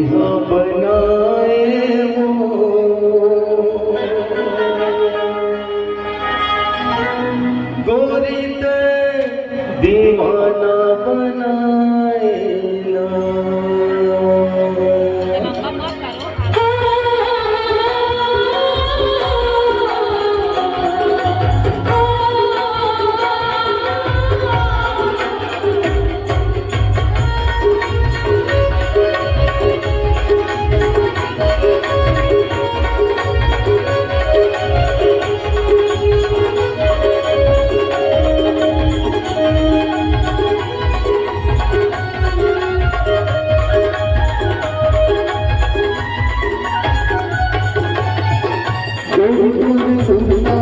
अपना ગોવિંદ સુંગા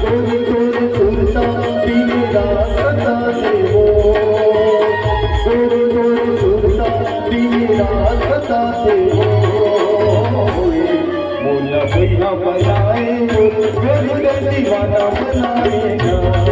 ગોવિંદ સુંતા તિને રા સદા દેવો ગોવિંદ સુંતા તિને રા સદા દેવો ઓય મુલાય ભવાય મુખ દેવ દિવા ન બનાય ગ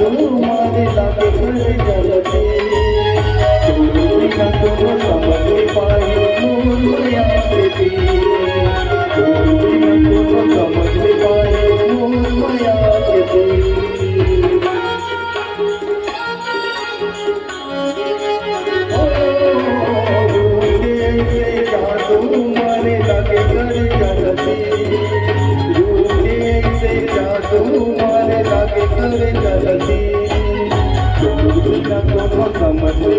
चलो मारे लागे चले चलो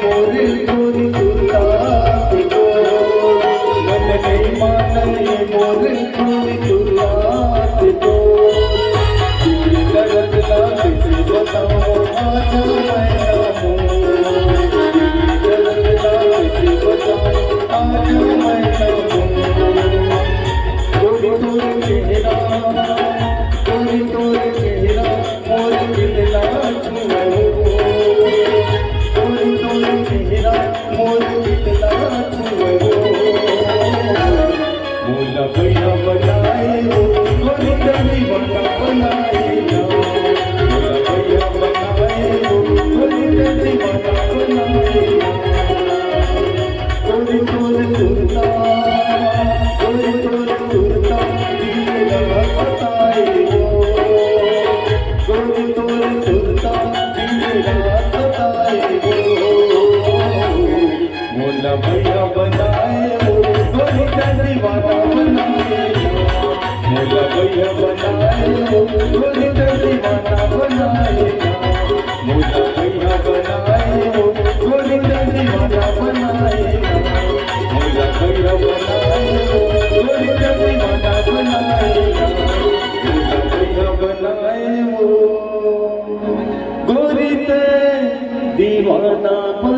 মরিল Thank you. I'm not Varna